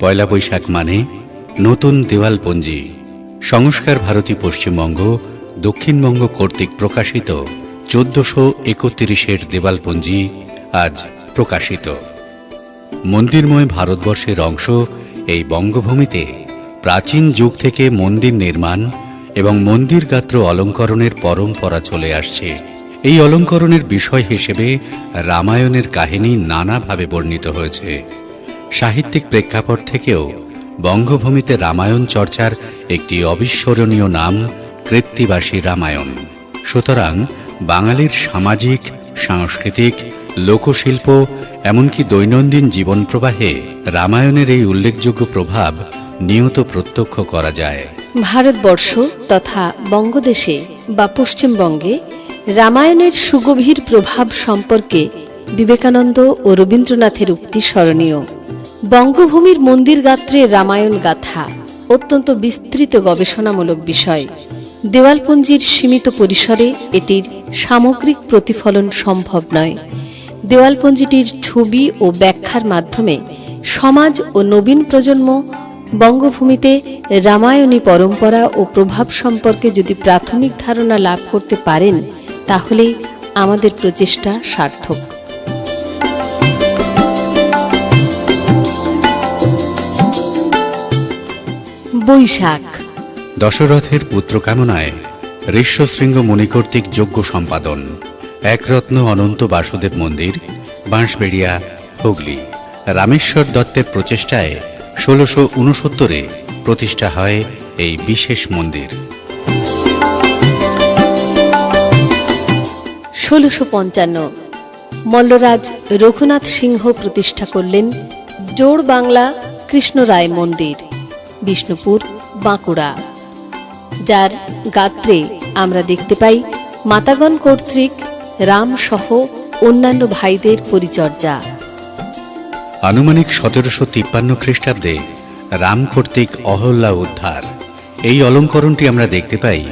পয়লা বৈশাখ মানে নতুন দেওয়ালপঞ্জি। সংস্কার ভারতী পশ্চিমবঙ্গ, দক্ষিণবঙ্গ কর্তৃক প্রকাশিত চোদ্দশো একত্রিশের দেওয়ালপঞ্জি আজ প্রকাশিত। মন্দিরময় ভারতবর্ষের অংশ এই বঙ্গভূমিতে প্রাচীন যুগ থেকে মন্দির নির্মাণ এবং মন্দির গাত্র অলঙ্করণের পরম্পরা চলে আসছে। এই অলঙ্করণের বিষয় হিসেবে রামায়ণের কাহিনী নানাভাবে বর্ণিত হয়েছে। সাহিত্যিক প্রেক্ষাপট থেকেও বঙ্গভূমিতে রামায়ণ চর্চার একটি অবিস্মরণীয় নাম কৃত্তিবাসী রামায়ণ। সুতরাং বাঙালির সামাজিক, সাংস্কৃতিক, লোকশিল্প, এমনকি দৈনন্দিন জীবন প্রবাহে রামায়ণের এই উল্লেখযোগ্য প্রভাব নিয়ত প্রত্যক্ষ করা যায়। ভারতবর্ষ তথা বঙ্গদেশে বা পশ্চিমবঙ্গে রামায়ণের সুগভীর প্রভাব সম্পর্কে বিবেকানন্দ ও রবীন্দ্রনাথের উক্তি স্মরণীয়। বঙ্গভূমির মন্দির গাত্রে রামায়ণ গাথা, অত্যন্ত বিস্তৃত গবেষণামূলক বিষয়। দেওয়ালপঞ্জির সীমিত পরিসরে এটির সামগ্রিক প্রতিফলন সম্ভব নয়। দেওয়ালপঞ্জিটির ছবি ও ব্যাখ্যার মাধ্যমে সমাজ ও নবীন প্রজন্ম বঙ্গভূমিতে রামায়ণী পরম্পরা ও প্রভাব সম্পর্কে যদি প্রাথমিক ধারণা লাভ করতে পারেন, তাহলে আমাদের প্রচেষ্টা সার্থক। বৈশাখ। দশরথের পুত্র কামনায় ঋষ্যশৃঙ্গ মুনি কর্তৃক যজ্ঞ সম্পাদন। একরত্ন অনন্ত বাসুদেব মন্দির বাঁশবেড়িয়া হুগলি। রামেশ্বর দত্তের প্রচেষ্টায় ষোলোশো উনসত্তরে প্রতিষ্ঠা হয় এই বিশেষ মন্দির। ষোলোশো পঞ্চান্ন। মল্লরাজ রঘুনাথ সিংহ প্রতিষ্ঠা করলেন জোড় বাংলা কৃষ্ণরায় মন্দির। বিষ্ণুপুর, বাঁকুড়া, যার গাত্রে আমরা দেখতে পাই মাতাগণ কর্তৃক রাম সহ অন্যান্য ভাইদের পরিচর্যা। আনুমানিক সতেরোশো তিপ্পান্ন খ্রিস্টাব্দে রাম কর্তৃক অহল্যা উদ্ধার। এই অলঙ্করণটি আমরা দেখতে পাই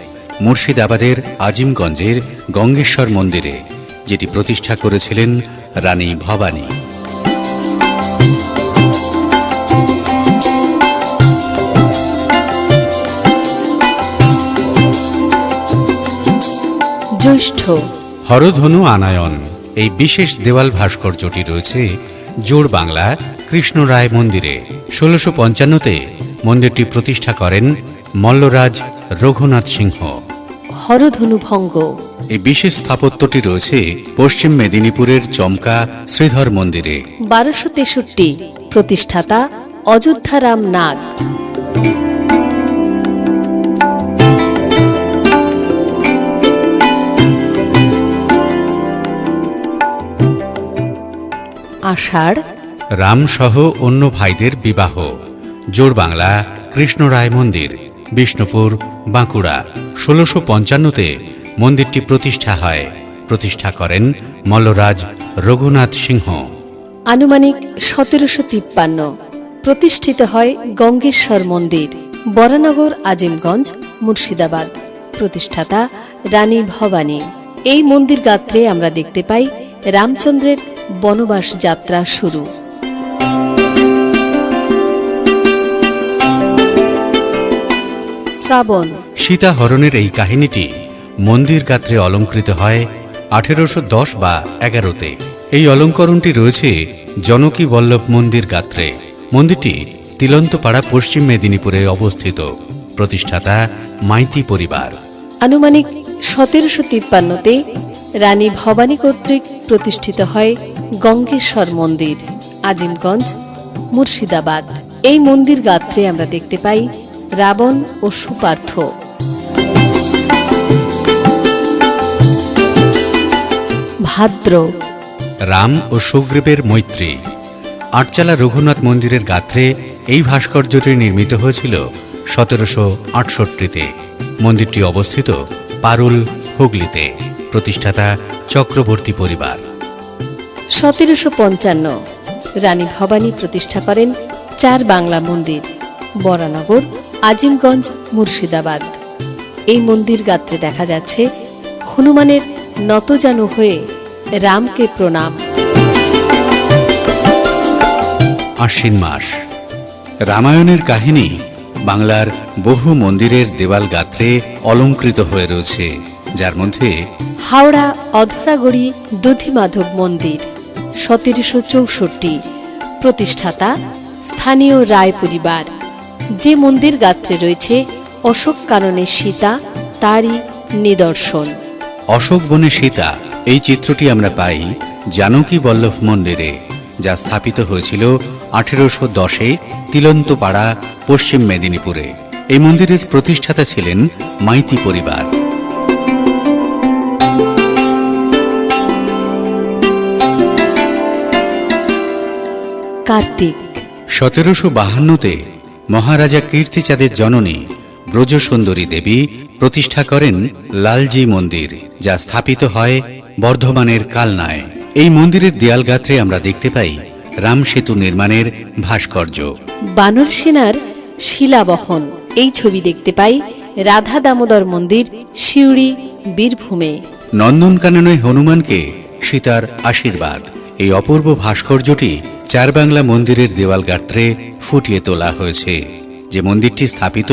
মুর্শিদাবাদের আজিমগঞ্জের গঙ্গেশ্বর মন্দিরে, যেটি প্রতিষ্ঠা করেছিলেন রানী ভবানী। জ্যৈষ্ঠ। হরধনু আনায়ন এই বিশেষ দেওয়াল ভাস্কর্যটি রয়েছে জোড় বাংলা কৃষ্ণ রায় মন্দিরে। ষোলোশো পঞ্চান্নতে মন্দিরটি প্রতিষ্ঠা করেন মল্লরাজ রঘুনাথ সিংহ। হরধনু ভঙ্গ। এই বিশেষ স্থাপত্যটি রয়েছে পশ্চিম মেদিনীপুরের চমকা শ্রীধর মন্দিরে। বারোশো তেষট্টি প্রতিষ্ঠাতা অযোধ্যারাম নাগ। আষাঢ়। রামসহ অন্য ভাইদের বিবাহ। জোড় বাংলা কৃষ্ণরায় মন্দির বিষ্ণুপুর বাঁকুড়া। ষোলোশো পঞ্চান্নতে মন্দিরটি প্রতিষ্ঠা হয়। প্রতিষ্ঠা করেন মল্লরাজ রঘুনাথ সিংহ। আনুমানিক সতেরোশো তিপ্পান্ন। প্রতিষ্ঠিত হয় গঙ্গেশ্বর মন্দির বরানগর আজিমগঞ্জ মুর্শিদাবাদ। প্রতিষ্ঠাতা রানী ভবানী। এই মন্দির গাত্রে আমরা দেখতে পাই রামচন্দ্রের বনবাস যাত্রা শুরু। শ্রাবণ। সীতাহরণের এই কাহিনীটি মন্দির গাত্রে অলঙ্কৃত হয় আঠেরোশো দশ বা এগারোতে। এই অলঙ্করণটি রয়েছে জনকী বল্লভ মন্দির গাত্রে। মন্দিরটি তিলন্তপাড়া পশ্চিম মেদিনীপুরে অবস্থিত। প্রতিষ্ঠাতা মাইতি পরিবার। আনুমানিক সতেরোশো তিপ্পান্নতে রানী ভবানী কর্তৃক প্রতিষ্ঠিত হয় গঙ্গেশ্বর মন্দির, আজিমগঞ্জ, মুর্শিদাবাদ। এই মন্দির গাত্রে আমরা দেখতে পাই রাবণ ও সুপার্থ। ভাদ্র। রাম ও সুগ্রীবের মৈত্রী। আটচালা রঘুনাথ মন্দিরের গাত্রে এই ভাস্কর্যটি নির্মিত হয়েছিল সতেরোশো আটষট্টিতে। মন্দিরটি অবস্থিত পারুল হুগলিতে। প্রতিষ্ঠাতা চক্রবর্তী পরিবার। সতেরোশো পঞ্চান্ন রানী ভবানী প্রতিষ্ঠা করেন চার বাংলা মন্দির বরানগর আজিমগঞ্জ মুর্শিদাবাদ। এই মন্দির গাত্রে দেখা যাচ্ছে হনুমানের নতজানু হয়ে রামকে প্রণাম। আশ্বিন মাস। রামায়ণের কাহিনী বাংলার বহু মন্দিরের দেওয়াল গাত্রে অলঙ্কৃত হয়ে রয়েছে। যার মধ্যে হাওড়া অধরাগড়ি দধিমাধব মন্দির সতেরোশো চৌষট্টি। প্রতিষ্ঠাতা স্থানীয় রায় পরিবার। যে মন্দির গাত্রে রয়েছে অশোক কারণে সীতা তারই নিদর্শন। অশোক বনে সীতা এই চিত্রটি আমরা পাই জানকী বল্লভ মন্দিরে যা স্থাপিত হয়েছিল আঠেরোশো দশে তিলন্তপাড়া পশ্চিম মেদিনীপুরে। এই মন্দিরের প্রতিষ্ঠাতা ছিলেন মাইতি পরিবার। কার্তিক। সতেরোশো বাহান্নতে মহারাজা কীর্তিচাঁদের জননী ব্রজসুন্দরী দেবী প্রতিষ্ঠা করেন লালজি মন্দির যা স্থাপিত হয় বর্ধমানের কালনায়। এই মন্দিরের দেয়ালগাত্রে আমরা দেখতে পাই রাম সেতু নির্মাণের ভাস্কর্য। বানর সেনার শিলাবহন। এই ছবি দেখতে পাই রাধা দামোদর মন্দির শিউড়ি বীরভূমে। নন্দনকাননে হনুমানকে সীতার আশীর্বাদ। এই অপূর্ব ভাস্কর্যটি চার বাংলা মন্দিরের দেওয়াল গাত্রে ফুটিয়ে তোলা হয়েছে, যে মন্দিরটি স্থাপিত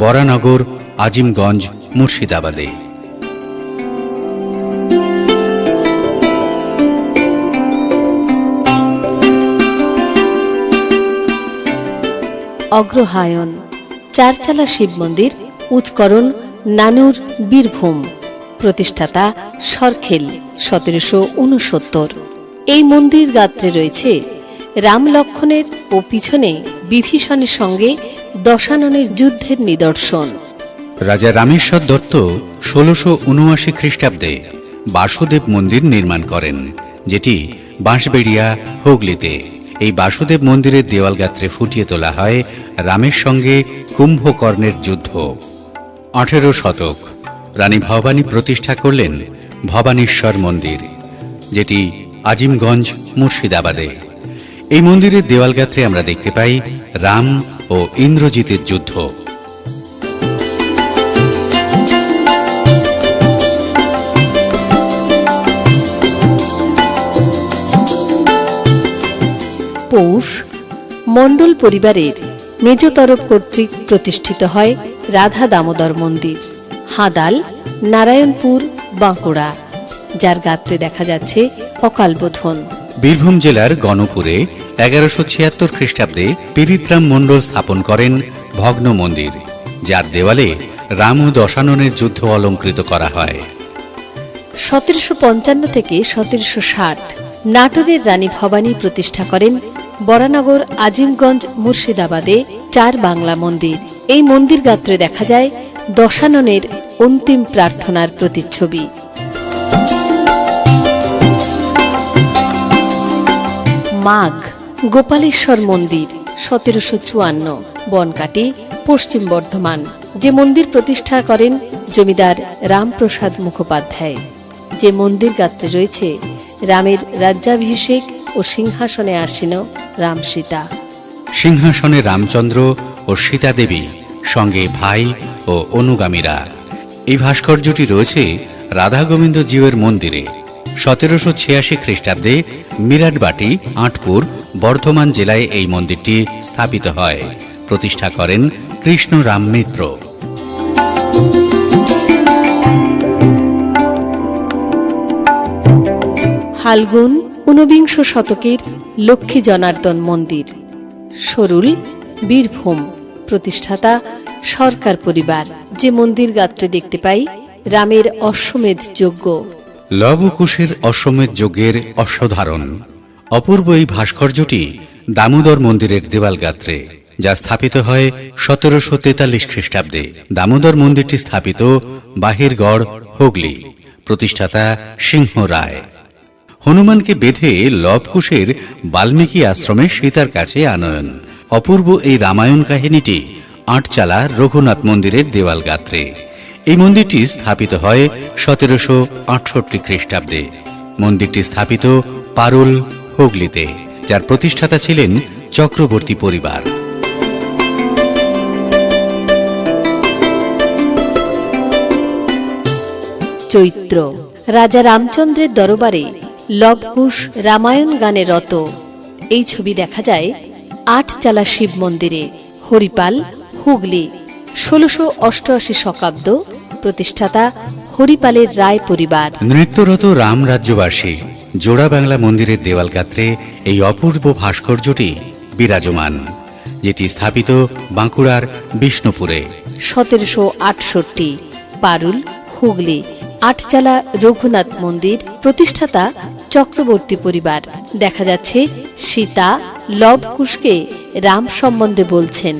বরানগর, আজিমগঞ্জ, মুর্শিদাবাদে। অগ্রহায়ণ, চারচালা শিব মন্দির, উৎকরণ, নানুর বীরভূম, প্রতিষ্ঠাতা সরখেল, সতেরোশো উনসত্তর। এই মন্দির গাত্রে রয়েছে রাম লক্ষণের ও পিছনে বিভীষণের সঙ্গে দশাননের যুদ্ধের নিদর্শন। রাজা রামেশ্বর দত্ত ষোলোশো উনআশি খ্রিস্টাব্দে বাসুদেব মন্দির নির্মাণ করেন, যেটি বাঁশবেড়িয়া, হুগলিতে। এই বাসুদেব মন্দিরের দেওয়ালগাত্রে ফুটিয়ে তোলা হয় রামের সঙ্গে কুম্ভকর্ণের যুদ্ধ। আঠেরো শতক, রানী ভবানী প্রতিষ্ঠা করলেন ভবানীশ্বর মন্দির, যেটি আজিমগঞ্জ, মুর্শিদাবাদে। এই মন্দিরের দেওয়ালগাত্রে আমরা দেখতে পাই রাম ও ইন্দ্রজিতের যুদ্ধ। পৌষ, মণ্ডল পরিবারের মেজ তরফ কর্তৃক প্রতিষ্ঠিত হয় রাধা দামোদর মন্দির। হাদাল, নারায়ণপুর, বাঁকুড়া। যার গাত্রে দেখা যাচ্ছে অকালবোধন বীরভূম জেলার গণপুরে এগারোশো ছিয়াত্তর খ্রিস্টাব্দে পিরিত্রাম মণ্ডল স্থাপন করেন ভগ্ন মন্দির যার দেওয়ালে রাম ও দশাননের যুদ্ধ অলঙ্কৃত করা হয়। সতেরোশো পঞ্চান্ন থেকে সতেরোশো ষাট নাটোরের রানী ভবানী প্রতিষ্ঠা করেন বরানগর আজিমগঞ্জ মুর্শিদাবাদে চার বাংলা মন্দির। এই মন্দির গাত্রে দেখা যায় দশাননের অন্তিম প্রার্থনার প্রতিচ্ছবি। মাঘ, গোপালেশ্বর মন্দির, সতেরোশো চুয়ান্ন, বনকাটি, পশ্চিম বর্ধমান, যে মন্দির প্রতিষ্ঠা করেন জমিদার রামপ্রসাদ মুখোপাধ্যায়। যে মন্দির গাত্রে রয়েছে রামের রাজ্যাভিষেক ও সিংহাসনে আসীন রাম সীতা সিংহাসনে রামচন্দ্র ও সীতা দেবী সঙ্গে ভাই ও অনুগামীরা। এই ভাস্কর্যটি রয়েছে রাধা গোবিন্দ মন্দিরে। সতেরোশো ছিয়াশি খ্রিস্টাব্দে মিরাটবাটি, আটপুর, বর্ধমান জেলায় এই মন্দিরটি স্থাপিত হয়। প্রতিষ্ঠা করেন কৃষ্ণ রাম মিত্র। হালগুন ঊনবিংশ শতকের লক্ষ্মী জনার্দন মন্দির। সরুল, বীরভূম। প্রতিষ্ঠাতা সরকার পরিবার। যে মন্দির গাত্রে দেখতে পাই, রামের অশ্বমেধ যজ্ঞ। লবকুশের অশ্বমেধ যজ্ঞের অশ্বধারণ অপূর্ব এই ভাস্কর্যটি দামোদর মন্দিরের দেওয়ালগাত্রে, যা স্থাপিত হয় সতেরোশো তেতাল্লিশ খ্রিস্টাব্দে। দামোদর মন্দিরটি স্থাপিত বাহিরগড় হুগলি, প্রতিষ্ঠাতা সিংহ রায়। হনুমানকে বেঁধে লবকুশের বাল্মীকি আশ্রমে সীতার কাছে আনয়ন। অপূর্ব এই রামায়ণ কাহিনীটি আটচালা রঘুনাথ মন্দিরের দেওয়াল গাত্রে এই মন্দিরটি স্থাপিত হয় সতেরোশো আটষট্টি খ্রিস্টাব্দে। মন্দিরটি স্থাপিত পারুল হুগলিতে, যার প্রতিষ্ঠাতা ছিলেন চক্রবর্তী পরিবার। চৈত্র। রাজা রামচন্দ্রের দরবারে লবকুশ রামায়ণ গানে রত। এই ছবি দেখা যায় আটচালা শিব মন্দিরে, হরিপাল, হুগলি, ষোলোশো অষ্টআশি শকাব্দ প্রতিষ্ঠাতা হরিপালের রায় পরিবার। নৃত্যরত রাম রাজ্যবাসী জোড়া বাংলা মন্দিরের দেওয়ালগাত্রে এই অপূর্ব ভাস্কর্যটি বিরাজমান যেটি স্থাপিত বাঁকুড়ার বিষ্ণুপুরে। সতেরোশো আটষট্টি পারুল হুগলি আটচালা রঘুনাথ মন্দির প্রতিষ্ঠাতা চক্রবর্তী পরিবার। দেখা যাচ্ছে সীতা লব কুশকে রাম সম্বন্ধে বলছেন।